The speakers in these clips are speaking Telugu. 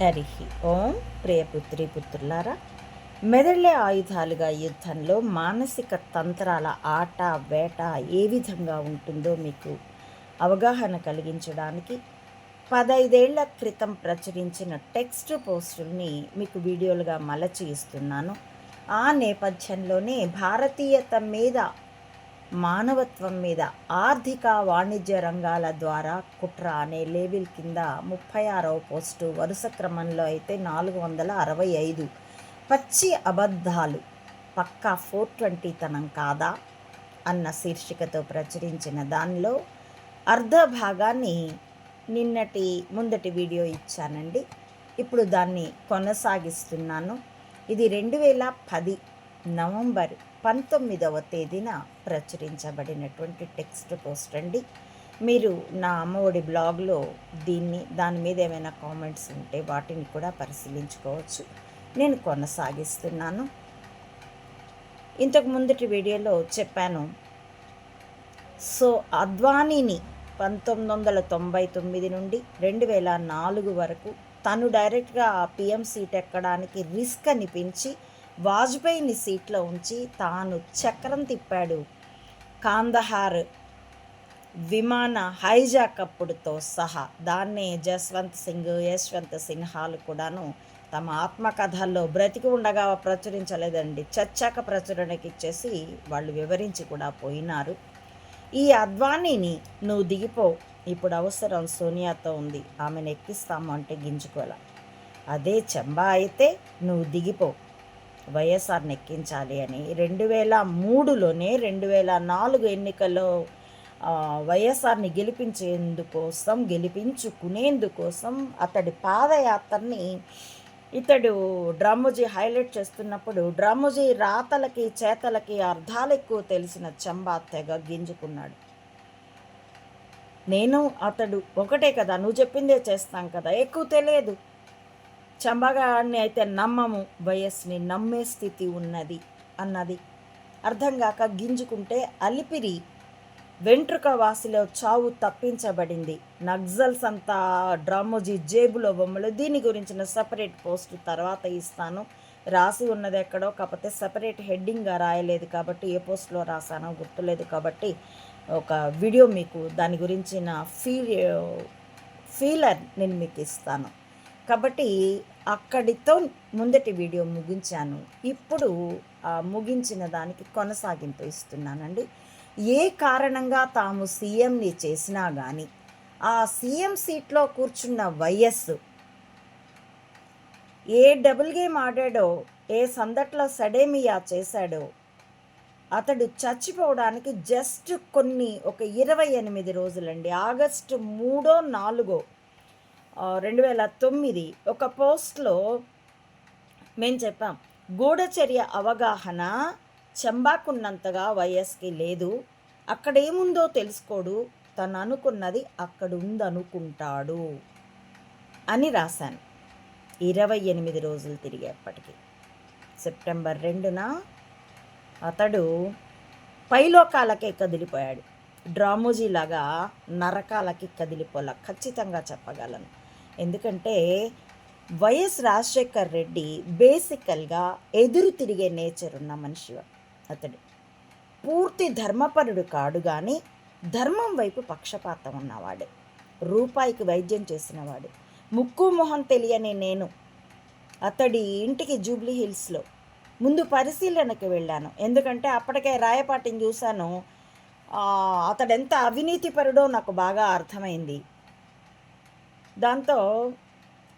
హరి ఓం ప్రియపుత్రి పుత్రులారా మెదళ్ళే ఆయుధాలుగా యుద్ధంలో మానసిక తంత్రాల ఆట వేట ఏ విధంగా ఉంటుందో మీకు అవగాహన కలిగించడానికి పదైదేళ్ళ క్రితం ప్రచురించిన టెక్స్ట్ పోస్టుల్ని మీకు వీడియోలుగా మలచి ఇస్తున్నాను. ఆ నేపథ్యంలోనే భారతీయత మీద మానవత్వం మీద ఆర్థిక వాణిజ్య రంగాల ద్వారా కుట్ర అనే లేబిల్ కింద ముప్పై ఆరవ పోస్టు వరుస క్రమంలో అయితే నాలుగు వందల అరవై ఐదు. పచ్చి అబద్ధాలు. పక్కా ఫోర్ ట్వంటీ తనం కాదా? అన్న శీర్షికతో ప్రచురించిన దానిలో అర్ధ భాగాన్ని నిన్నటి ముందటి వీడియో ఇచ్చానండి. ఇప్పుడు దాన్ని కొనసాగిస్తున్నాను. ఇది రెండు వేల పది నవంబర్ పంతొమ్మిదవ తేదీన ప్రచురించబడినటువంటి టెక్స్ట్ పోస్ట్ అండి. మీరు నా అమ్మఒడి బ్లాగ్లో దీన్ని దాని మీద ఏమైనా కామెంట్స్ ఉంటే వాటిని కూడా పరిశీలించుకోవచ్చు. నేను కొనసాగిస్తున్నాను. ఇంతకు ముందటి వీడియోలో చెప్పాను. సో అద్వానీని పంతొమ్మిది వందల తొంభై తొమ్మిది నుండి రెండు వేల నాలుగు వరకు తను డైరెక్ట్గా ఆ పిఎం సీట్ ఎక్కడానికి రిస్క్ అనిపించి వాజ్పేయిని సీట్లో ఉంచి తాను చక్రం తిప్పాడు. కాందహార్ విమాన హైజాక్ అప్పుడుతో సహా దాన్నే జస్వంత్ సింగ్ యశ్వంత్ సిన్హాలు కూడాను తమ ఆత్మకథల్లో బ్రతికి ఉండగా ప్రచురించలేదండి. చచ్చాక ప్రచురణకి ఇచ్చేసి వాళ్ళు వివరించి కూడా పోయినారు. ఈ అద్వానీని నువ్వు దిగిపో ఇప్పుడు అవసరం సోనియాతో ఉంది. ఆమెను ఎక్కిస్తాము అంటే గింజుకోలే. అదే చెంబా అయితే నువ్వు దిగిపో. వైఎస్ఆర్ని ఎక్కించాలి అని. రెండు వేల మూడులోనే రెండు వేల నాలుగు ఎన్నికల్లో వైఎస్ఆర్ని గెలిపించేందుకోసం గెలిపించుకునేందుకోసం అతడి పాదయాత్రని ఇతడు డ్రామోజీ హైలైట్ చేస్తున్నప్పుడు డ్రామోజీ రాతలకి చేతలకి అర్థాలు ఎక్కువ తెలిసిన చంబా తెగ గింజుకున్నాడు. నేను అతడు ఒకటే కదా నువ్వు చెప్పిందే చేస్తాం కదా. ఎక్కువ తెలియదు. చంబగాడిని అయితే నమ్మము వయస్సుని నమ్మే స్థితి ఉన్నది అన్నది. అర్థం కాక గింజుకుంటే అలిపిరి వెంట్రుక వాసిలో చావు తప్పించబడింది. నక్సల్స్ అంతా డ్రామోజీ జేబులో బొమ్మలు దీని గురించిన సపరేట్ పోస్ట్ తర్వాత ఇస్తాను. రాసి ఉన్నది ఎక్కడో కాకపోతే సపరేట్ హెడ్డింగ్గా రాయలేదు కాబట్టి ఏ పోస్ట్లో రాసానో గుర్తులేదు కాబట్టి ఒక వీడియో మీకు దాని గురించిన ఫీల్ ఫీలర్ నేను మీకు ఇస్తాను. కాబట్టి అక్కడితో ముందటి వీడియో ముగించాను. ఇప్పుడు ముగించిన దానికి కొనసాగింపు ఇస్తున్నానండి. ఏ కారణంగా తాము సీఎంని చేసినా కానీ ఆ సీఎం సీట్లో కూర్చున్న వయస్సు ఏ డబుల్ గేమ్ ఆడాడో ఏ సందట్లో సడేమియా చేశాడో అతడు చచ్చిపోవడానికి జస్ట్ కొన్ని ఒక ఇరవై ఎనిమిది రోజులండి. ఆగస్టు మూడో నాలుగో రెండు వేల తొమ్మిది ఒక పోస్ట్లో మేము చెప్పాం గూఢచర్య అవగాహన చెంబాకున్నంతగా వైఎస్కి లేదు అక్కడ ఏముందో తెలుసుకోడు తను అనుకున్నది అక్కడ ఉందనుకుంటాడు అని రాశాను. ఇరవై ఎనిమిది రోజులు తిరిగేప్పటికీ సెప్టెంబర్ రెండున అతడు పైలోకాలకే కదిలిపోయాడు. డ్రామోజీలాగా నరకాలకి కదిలిపోలా ఖచ్చితంగా చెప్పగలను. ఎందుకంటే వైఎస్ రాజశేఖర్ రెడ్డి బేసికల్గా ఎదురు తిరిగే నేచర్ ఉన్న మనిషి అతడు. పూర్తి ధర్మపరుడు కాడు కానీ ధర్మం వైపు పక్షపాతం ఉన్నవాడే. రూపాయికి వైద్యం చేసినవాడు ముక్కు మొహం తెలియని నేను. అతడి ఇంటికి జూబ్లీ హిల్స్లో. ముందు పరిశీలనకి వెళ్ళాను. ఎందుకంటే అప్పటికే రాయపాటిని చూశాను. అతడెంత అవినీతిపరుడో నాకు బాగా అర్థమైంది. దాంతో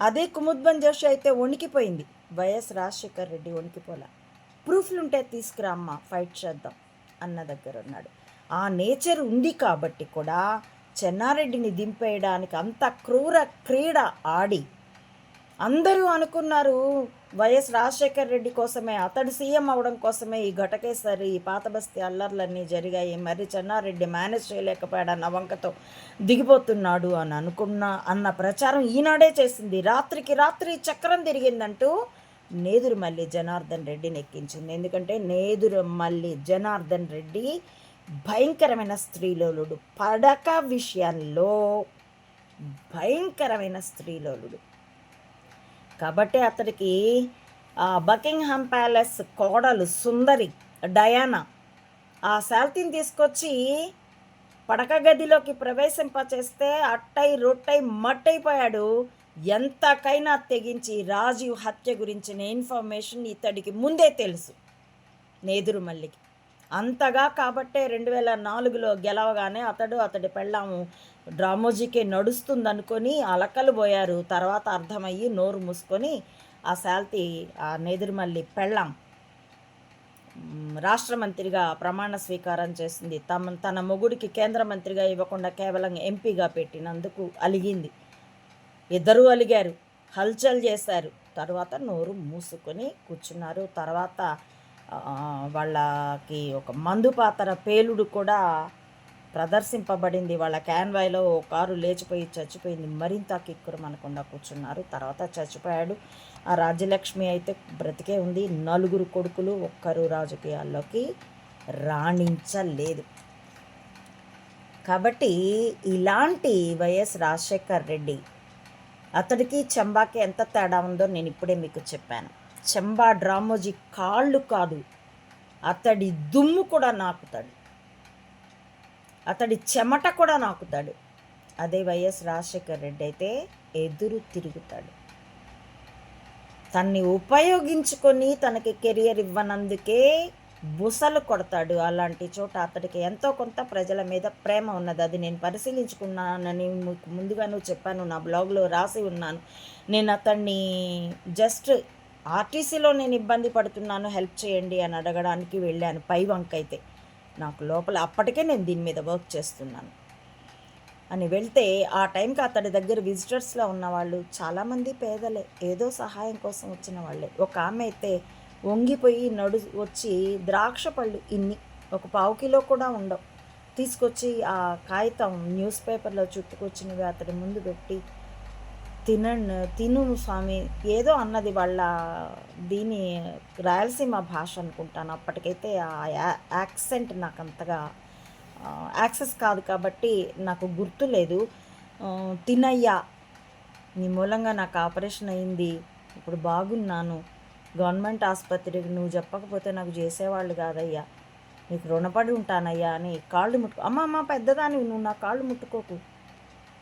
అదే కుముద్బన్ జోషి అయితే వణికిపోయింది. వైఎస్ రాజశేఖర్ రెడ్డి వణికిపోలా. ప్రూఫ్లు ఉంటే తీసుకురామ్మా ఫైట్ చేద్దాం అన్న దగ్గర ఉన్నాడు ఆ నేచర్ ఉంది కాబట్టి కూడా చెన్నారెడ్డిని దింపేయడానికి అంత క్రూర క్రీడ ఆడి అందరూ అనుకున్నారు వైఎస్ రాజశేఖర్ రెడ్డి కోసమే అతడు సీఎం అవడం కోసమే ఈ ఘటకేసరి ఈ పాత బస్తీ అల్లర్లన్నీ జరిగాయి. మరి చెన్నారెడ్డి మేనేజ్ చేయలేకపోయాడన్న వంకతో దిగిపోతున్నాడు అని అనుకున్న అన్న ప్రచారం ఈనాడే చేసింది. రాత్రికి రాత్రి చక్రం తిరిగిందంటూ నేదురు మల్లి జనార్దన్ రెడ్డిని ఎక్కించింది. ఎందుకంటే నేదురు మల్లి జనార్దన్ రెడ్డి భయంకరమైన స్త్రీలోలుడు. పడక విషయంలో భయంకరమైన స్త్రీలోలుడు. కాబట్టి అతడికి ఆ బకింగ్హామ్ ప్యాలెస్ కోడలు సుందరి డయానా ఆ శాల్తీని తీసుకొచ్చి పడక గదిలోకి ప్రవేశింపచేస్తే అట్టై రొట్టై మట్టైపోయాడు ఎంతకైనా తెగించి రాజీవ్ హత్య గురించిన ఇన్ఫర్మేషన్ ఇతడికి ముందే తెలుసు. నేదురుమల్లికి అంతగా కాబట్టే రెండు వేల నాలుగులో గెలవగానే అతడు అతడి పెళ్ళాము డ్రామోజీకే నడుస్తుందనుకొని అలకలు పోయారు. తర్వాత అర్థమయ్యి నోరు మూసుకొని ఆ శాల్తి ఆ నెదిరిమల్లి పెళ్ళాం రాష్ట్ర మంత్రిగా ప్రమాణ స్వీకారం చేసింది. తమ తన మొగుడికి కేంద్ర మంత్రిగా ఇవ్వకుండా కేవలం ఎంపీగా పెట్టినందుకు అలిగింది. ఇద్దరూ అలిగారు హల్చల్ చేశారు. తర్వాత నోరు మూసుకొని కూర్చున్నారు. తర్వాత వాళ్ళకి ఒక మందు పాత్ర పేలుడు కూడా ప్రదర్శింపబడింది. వాళ్ళ క్యాన్వాయ్లో ఓ కారు లేచిపోయి చచ్చిపోయింది. మరింత కిక్కురు మనకుండా కూర్చున్నారు. తర్వాత చచ్చిపోయాడు. ఆ రాజ్యలక్ష్మి అయితే బ్రతికే ఉంది. నలుగురు కొడుకులు ఒక్కరు రాజకీయాల్లోకి రాణించలేదు. కాబట్టి ఇలాంటి వైఎస్ రాజశేఖర్ రెడ్డి అతడికి చెంబాకి ఎంత తేడా ఉందో నేను ఇప్పుడే మీకు చెప్పాను. చెంబా డ్రామోజీ కాళ్ళు కాదు. అతడి దుమ్ము కూడా నాకుతాడు. అతడి చెమట కూడా నాకుతాడు. అదే వైఎస్ రాజశేఖర్ రెడ్డి అయితే ఎదురు తిరుగుతాడు. తన్ని ఉపయోగించుకొని తనకి కెరియర్ ఇవ్వనందుకే బుసలు కొడతాడు. అలాంటి చోట అతడికి ఎంతో కొంత ప్రజల మీద ప్రేమ ఉన్నది. అది నేను పరిశీలించుకున్నానని ముందుగా ముందుగాను చెప్పాను. నా బ్లాగ్లో రాసి ఉన్నాను. నేను అతన్ని జస్ట్ ఆర్టీసీలో నేను ఇబ్బంది పడుతున్నాను హెల్ప్ చేయండి అని అడగడానికి వెళ్ళాను పై వంకైతే నాకు లోపల అప్పటికే నేను దీని మీద వర్క్ చేస్తున్నాను. అని వెళ్తే ఆ టైంకి అతడి దగ్గర విజిటర్స్లో ఉన్నవాళ్ళు చాలామంది పేదలే ఏదో సహాయం కోసం వచ్చిన వాళ్ళే. ఒక ఆమె అయితే వంగిపోయి నడు వచ్చి ద్రాక్ష పళ్ళు ఇన్ని ఒక పావు కిలో కూడా ఉండవు. తీసుకొచ్చి ఆ కాగితం న్యూస్ పేపర్లో చుట్టుకొచ్చినవి అతడి ముందు పెట్టి తినండి తిను స్వామి. ఏదో అన్నది వాళ్ళ దీని రాయలసీమ భాష అనుకుంటాను. అప్పటికైతే ఆ యా- యాక్సెంట్ నాకు అంతగా యాక్సెస్ కాదు కాబట్టి నాకు గుర్తులేదు లేదు. తినయ్యా నీ మూలంగా నాకు ఆపరేషన్ అయింది. ఇప్పుడు బాగున్నాను. గవర్నమెంట్ ఆసుపత్రికి నువ్వు చెప్పకపోతే నాకు చేసేవాళ్ళు కాదయ్యా. నీకు రుణపడి ఉంటానయ్యా అని కాళ్ళు ముట్టుకో. అమ్మ అమ్మ పెద్దదాని నువ్వు నా కాళ్ళు ముట్టుకోకు.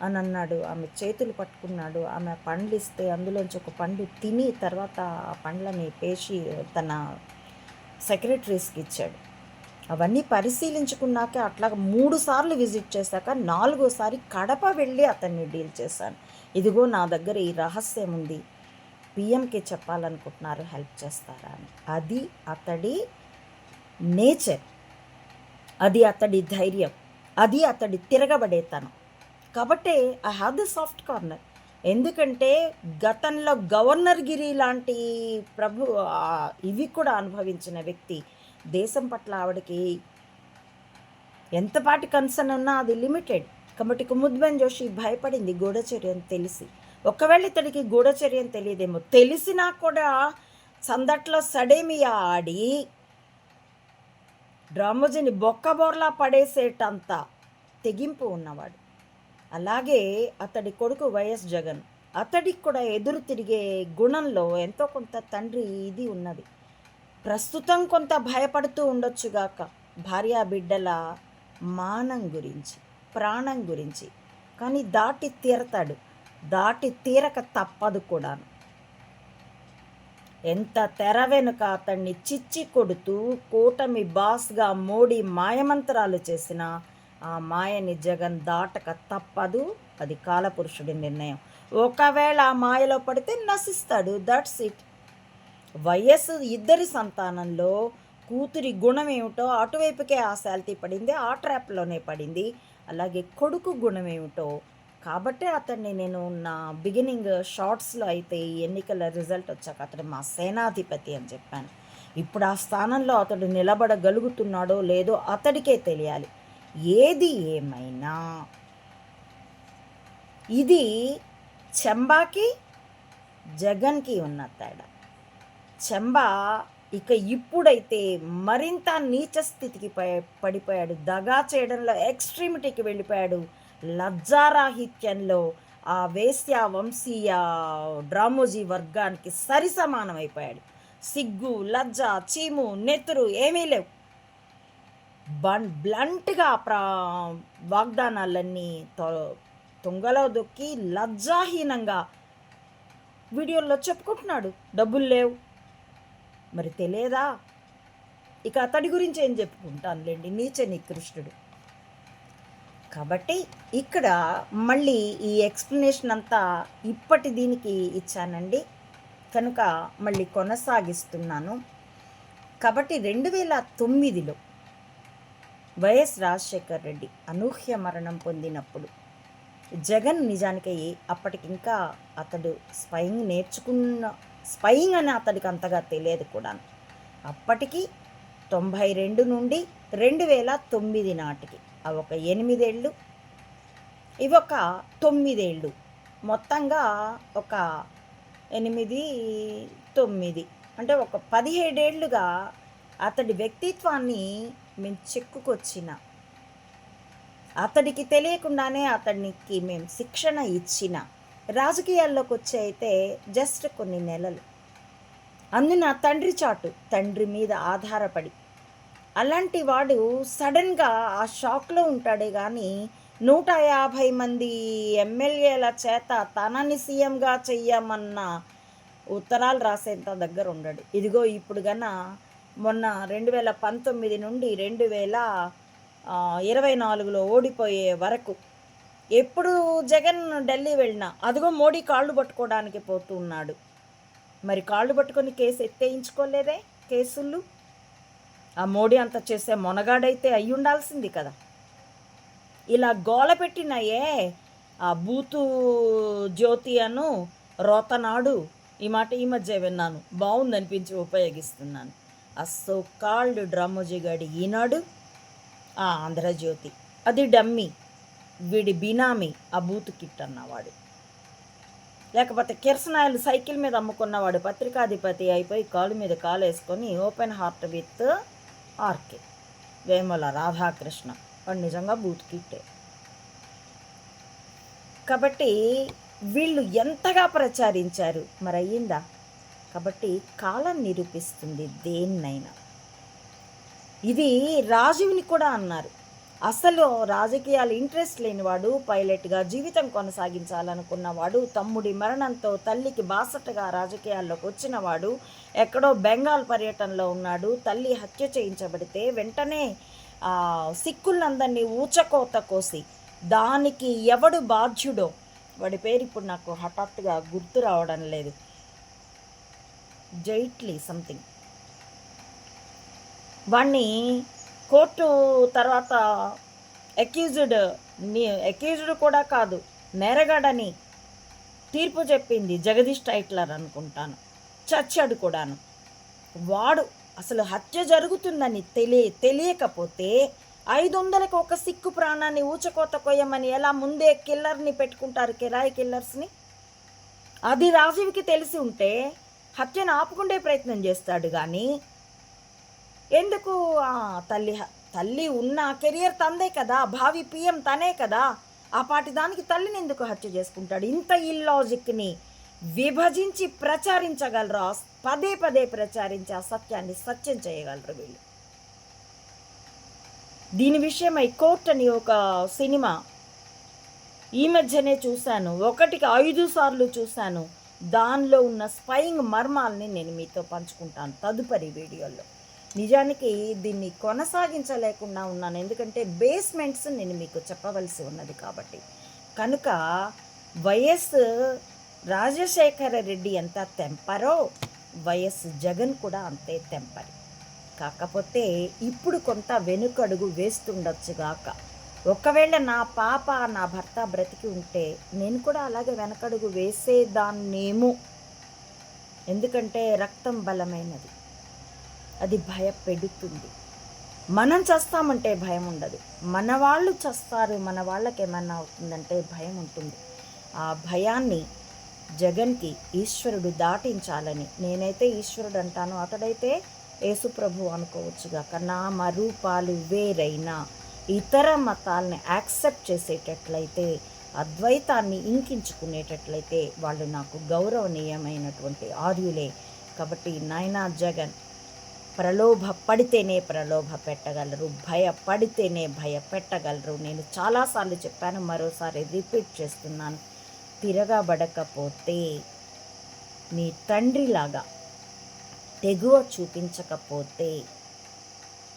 అని అన్నాడు. ఆమె చేతులు పట్టుకున్నాడు. ఆమె పండ్లు ఇస్తే అందులోంచి ఒక పండు తిని తర్వాత ఆ పండ్లని పేషి తన సెక్రటరీస్కి ఇచ్చాడు. అవన్నీ పరిశీలించుకున్నాక అట్లా మూడు సార్లు విజిట్ చేశాక నాలుగోసారి కడప వెళ్ళి అతన్ని డీల్ చేశాను. ఇదిగో నా దగ్గర ఈ రహస్యం ఉంది. పిఎంకి చెప్పాలనుకుంటున్నారు. హెల్ప్ చేస్తారా అని. అది అతడి నేచర్. అది అతడి ధైర్యం. అది అతడి తిరగబడేతనం. కాబట్టి I have the soft corner ఎందుకంటే గతంలో గవర్నర్ గిరి లాంటి ప్రభు ఇవి కూడా అనుభవించిన వ్యక్తి. దేశం పట్ల ఆవిడకి ఎంతపాటి కన్సర్న్ ఉన్నా అది లిమిటెడ్ కాబట్టి కుముద్బెన్ జోషి భయపడింది గూఢచర్యం తెలిసి. ఒకవేళ ఇతడికి గూఢచర్యం తెలియదేమో. తెలిసినా కూడా సందట్లో సడేమియా ఆడి డ్రామోజీని బొక్కబోర్లా పడేసేటంత తెగింపు ఉన్నవాడు. అలాగే అతడి కొడుకు వైఎస్ జగన్. అతడికి కూడా ఎదురు తిరిగే గుణంలో ఎంతో కొంత తండ్రి ఇది ఉన్నది. ప్రస్తుతం కొంత భయపడుతూ ఉండొచ్చుగాక భార్యా బిడ్డల మానం గురించి ప్రాణం గురించి. కానీ దాటి తీరతాడు. దాటి తీరక తప్పదు కూడాను. ఎంత తెర వెనుక అతన్ని చిచ్చి కొడుతూ కూటమి బాస్గా మోడీ మాయమంత్రాలు చేసినా ఆ మాయని జగన్ దాటక తప్పదు. అది కాలపురుషుడి నిర్ణయం. ఒకవేళ ఆ మాయలో పడితే నశిస్తాడు. దట్స్ ఇట్ వయస్సు ఇద్దరి సంతానంలో కూతురి గుణం ఏమిటో అటువైపుకే ఆ శాల్తీ పడింది ఆ ట్రాప్లోనే పడింది. అలాగే కొడుకు గుణం ఏమిటో కాబట్టే అతన్ని నేను నా బిగినింగ్ షార్ట్స్లో అయితే ఈ ఎన్నికల రిజల్ట్ వచ్చాక అతడు మా సేనాధిపతి అని చెప్పాను. ఇప్పుడు ఆ స్థానంలో అతడు నిలబడగలుగుతున్నాడో లేదో అతడికే తెలియాలి. ఏది ఏమైనా. ఇది చెంబాకి జగన్కి ఉన్న తేడా. చెంబా ఇక ఇప్పుడైతే మరింత నీచ స్థితికి ప- పడిపోయాడు. దగా చేయడంలో ఎక్స్ట్రీమిటీకి వెళ్ళిపోయాడు. లజ్జారాహిత్యంలో ఆ వేశ్య వంశీయ డ్రామోజీ వర్గానికి సరిసమానమైపోయాడు. సిగ్గు లజ్జ చీము నెత్తురు ఏమీ లేవు. బన్ బ్లంట్గా ప్రా వాగ్దానాలన్నీ తొ- తుంగలో దొక్కి లజ్జాహీనంగా వీడియోల్లో చెప్పుకుంటున్నాడు. డబ్బులు లేవు. మరి తెలియదా? ఇక అతడి గురించి ఏం చెప్పుకుంటానులేండి. నీచ నికృష్టుడు. కాబట్టి ఇక్కడ మళ్ళీ ఈ ఎక్స్ప్లెనేషన్ అంతా ఇప్పటి దీనికి ఇచ్చానండి. కనుక మళ్ళీ కొనసాగిస్తున్నాను. కాబట్టి రెండు వేల తొమ్మిదిలో వైఎస్ రాజశేఖర్ రెడ్డి అనూహ్య మరణం పొందినప్పుడు జగన్ నిజానికి అప్పటికి ఇంకా అతడు స్పయింగ్ నేర్చుకున్న స్పయింగ్ అని అతడికి అంతగా తెలియదు కూడా అప్పటికి తొంభై రెండు నుండి రెండు వేల తొమ్మిది నాటికి అవి ఒక ఎనిమిదేళ్ళు ఇవి ఒక తొమ్మిదేళ్ళు మొత్తంగా ఒక ఎనిమిది తొమ్మిది అంటే ఒక పదిహేడేళ్ళుగా అతడి వ్యక్తిత్వాన్ని మేము చెక్కుకొచ్చిన. అతడికి తెలియకుండానే అతనికి మేము శిక్షణ ఇచ్చిన. రాజకీయాల్లోకి వచ్చి అయితే జస్ట్ కొన్ని నెలలు. అందున తండ్రి చాటు తండ్రి మీద ఆధారపడి. అలాంటి వాడు సడన్గా ఆ షాక్లో ఉంటాడే కానీ నూట యాభై మంది ఎమ్మెల్యేల చేత తనని సీఎంగా చెయ్యమన్న ఉత్తరాలు రాసేంత దగ్గర ఉండడు ఇదిగో ఇప్పుడు గన మొన్న రెండు వేల పంతొమ్మిది నుండి రెండు వేల ఇరవై నాలుగులో ఓడిపోయే వరకు ఎప్పుడు జగన్ ఢిల్లీ వెళ్ళినా అదిగో మోడీ కాళ్ళు పట్టుకోవడానికి పోతూ ఉన్నాడు మరి కాళ్ళు పట్టుకొని కేసు ఎత్తేయించుకోలేదే కేసులు? ఆ మోడీ అంత చేసే మొనగాడైతే అయి ఉండాల్సింది కదా. ఇలా గోల పెట్టినయే ఆ బూతు జ్యోతి అను రోతనాడు. ఈ మాట ఈ మధ్య విన్నాను. బాగుందనిపించి ఉపయోగిస్తున్నాను. ఆ సో కాల్డ్ డ్రామోజీగాడి ఈనాడు. ఆ ఆంధ్రజ్యోతి అది డమ్మీ వీడి బినామీ ఆ బూత్ కిట్ అన్నవాడు. లేకపోతే కిరసనాయలు సైకిల్ మీద అమ్ముకున్నవాడు పత్రికాధిపతి అయిపోయి కాలు మీద కాలు వేసుకొని open heart with RK Vemula Radhakrishna. వాడు నిజంగా బూత్ కిట్టే. కాబట్టి వీళ్ళు ఎంతగా ప్రచారించారు? మరి అయ్యిందా కాబట్టి కాలం నిరూపిస్తుంది దేన్నైనా. ఇది రాజువిని కూడా అన్నారు. అసలు రాజకీయాలు ఇంట్రెస్ట్ లేనివాడు పైలట్గా జీవితం కొనసాగించాలనుకున్నవాడు తమ్ముడి మరణంతో తల్లికి బాసటగా రాజకీయాల్లోకి వచ్చినవాడు ఎక్కడో బెంగాల్ పర్యటనలో ఉన్నాడు తల్లి హత్య చేయించబడితే వెంటనే సిక్కులందరినీ ఊచకోత కోసి దానికి ఎవడు బాధ్యుడో వాడి పేరు ఇప్పుడు నాకు హఠాత్తుగా గుర్తు రావడం లేదు. జైట్లీ సంథింగ్. వాణ్ణి కోర్టు తర్వాత అక్యూజ్డ్ అక్యూజ్డ్ కూడా కాదు నేరగాడని తీర్పు చెప్పింది జగదీష్ టైట్లర్ అనుకుంటాను. చచ్చాడు కూడాను. వాడు అసలు హత్య జరుగుతుందని తెలియ తెలియకపోతే ఐదు వందలకు ఒక సిక్కు ప్రాణాన్ని ఊచకోత కొయ్యమని ఎలా ముందే కిల్లర్ని పెట్టుకుంటారు కిరాయి కిల్లర్స్ని? అది రాజీవ్కి తెలిసి ఉంటే హత్యను ఆపుకుండే ప్రయత్నం చేస్తాడు కానీ ఎందుకు ఆ, తల్లి తల్లి ఉన్న కెరియర్ తందే కదా భావి పిఎం తనే కదా ఆ పాటి దానికి తల్లిని ఎందుకు హత్య చేసుకుంటాడు? ఇంత ఇల్లాజిక్ని విభజించి ప్రచారించగలరు? పదే పదే ప్రచారించి ఆ సత్యాన్ని సత్యం చేయగలరు వీళ్ళు. దీని విషయమై కోర్ట్ అని ఒక సినిమా ఈ మధ్యనే చూశాను. ఒకటికి ఐదు సార్లు చూశాను. దానిలో ఉన్న స్పయింగ్ మర్మాల్ని నేను మీతో పంచుకుంటాను తదుపరి వీడియోలో. నిజానికి దీన్ని కొనసాగించలేకుండా ఉన్నాను. ఎందుకంటే బేస్మెంట్స్ నేను మీకు చెప్పవలసి ఉన్నది కాబట్టి. కనుక వైఎస్ రాజశేఖర రెడ్డి ఎంత తెంపరో వైఎస్ జగన్ కూడా అంతే తెంపరి. కాకపోతే ఇప్పుడు కొంత వెనుకడుగు వేస్తుండొచ్చుగాక ఒకవేళ నా పాప నా భర్త బ్రతికి ఉంటే నేను కూడా అలాగే వెనకడుగు వేసేదాన్నేమో. ఎందుకంటే రక్తం బలమైనది. అది భయపెడుతుంది. మనం చస్తామంటే భయం ఉండదు మన వాళ్ళు చస్తారు మన వాళ్ళకి ఏమన్నా అవుతుందంటే భయం ఉంటుంది ఆ భయాన్ని జగన్కి ఈశ్వరుడు దాటించాలని నేనైతే ఈశ్వరుడు అంటాను అతడైతే యేసుప్రభు అనుకోవచ్చుగా. నామ మరూపాలు వేరైనా. ఇతర మతాల్ని యాక్సెప్ట్ చేసేటట్లయితే అద్వైతాన్ని ఇంకించుకునేటట్లయితే వాళ్ళు నాకు గౌరవనీయమైనటువంటి ఆర్యులే. కాబట్టి నాయనా జగన్ ప్రలోభ పడితేనే ప్రలోభ పెట్టగలరు భయపడితేనే భయపెట్టగలరు నేను చాలాసార్లు చెప్పాను మరోసారి రిపీట్ చేస్తున్నాను. తిరగబడకపోతే నీ తండ్రిలాగా తెగువ చూపించకపోతే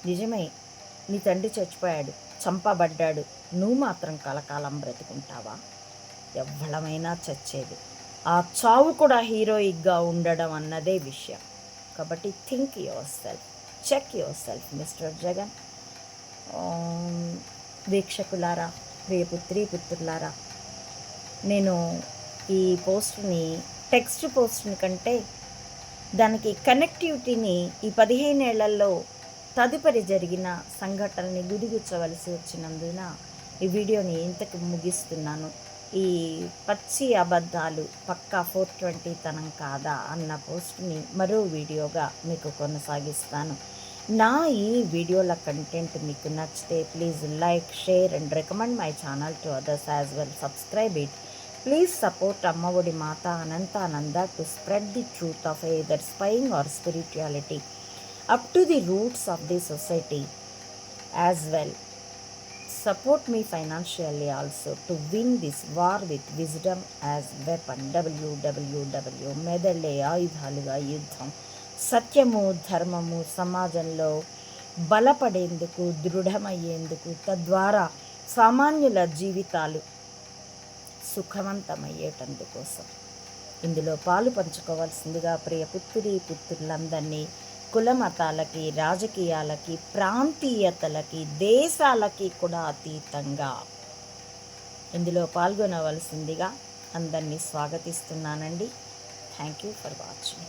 నిజమే నీ తండ్రి చచ్చిపోయాడు చంపబడ్డాడు నువ్వు మాత్రం కలకాలం బ్రతుకుంటావా? ఎవ్వడమైనా చచ్చేది. ఆ చావు కూడా హీరోయిక్గా ఉండడం అన్నదే విషయం. కాబట్టి think yourself check yourself Mister Jagan వీక్షకులారా వీక్షకులారా ప్రియపుత్రి పుత్రులారా నేను ఈ పోస్ట్ని టెక్స్ట్ పోస్ట్ని కంటే దానికి కనెక్టివిటీని ఈ పదిహేనేళ్ళలో తదుపరి జరిగిన సంఘటనని గుదిగుచ్చవలసి వచ్చినందున ఈ వీడియోని ఇంతకు ముగిస్తున్నాను. ఈ పచ్చి అబద్ధాలు పక్కా ఫోర్ ట్వంటీ తనం కాదా అన్న పోస్ట్ని మరో వీడియోగా మీకు కొనసాగిస్తాను. నా ఈ వీడియోల కంటెంట్ మీకు నచ్చితే please like share and recommend my channel to others as well. Subscribe it. Please support Ammaodi Mata Anantananda to spread the truth of either spying or spirituality. Up to the roots of the society as well. Support me financially also to win this war with wisdom as weapon. www మెదళ్ళే ఆయుధాలుగా యుద్ధం సత్యము ధర్మము సమాజంలో బలపడేందుకు దృఢమయ్యేందుకు తద్వారా సామాన్యుల జీవితాలు సుఖవంతమయ్యేటందుకోసం ఇందులో పాలు పంచుకోవాల్సిందిగా ప్రియ పుత్రి పుత్రులందరినీ కుల మతాలకి రాజకీయాలకి ప్రాంతీయతలకి దేశాలకి కూడా అతీతంగా ఇందులో పాల్గొనవలసిందిగా అందరినీ స్వాగతిస్తున్నానండి. Thank you for watching